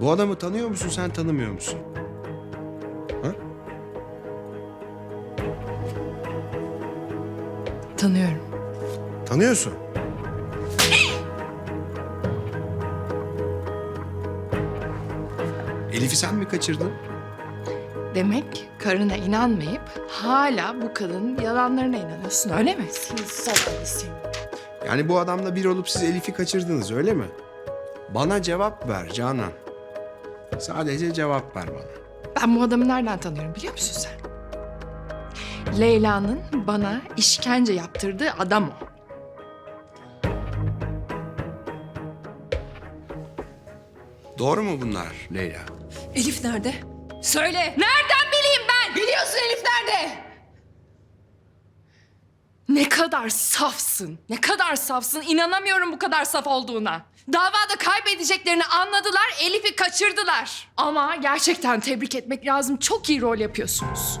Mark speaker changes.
Speaker 1: Bu adamı tanıyor musun sen tanımıyor musun? Ha?
Speaker 2: Tanıyorum.
Speaker 1: Tanıyorsun. Elif'i sen mi kaçırdın?
Speaker 2: Demek karına inanmayıp hala bu kadının yalanlarına inanıyorsun öyle mi? Seni zavallı seni.
Speaker 1: Yani bu adamla bir olup siz Elif'i kaçırdınız öyle mi? Bana cevap ver Canan. Sadece cevap ver bana.
Speaker 2: Ben bu adamı nereden tanıyorum biliyor musun sen? Leyla'nın bana işkence yaptırdığı adam o.
Speaker 1: Doğru mu bunlar Leyla?
Speaker 2: Elif nerede? Söyle. Nereden bileyim ben? Biliyorsun Elif nerede? Ne kadar safsın. Ne kadar safsın. İnanamıyorum bu kadar saf olduğuna. Davada kaybedeceklerini anladılar, Elif'i kaçırdılar. Ama gerçekten tebrik etmek lazım. Çok iyi rol yapıyorsunuz.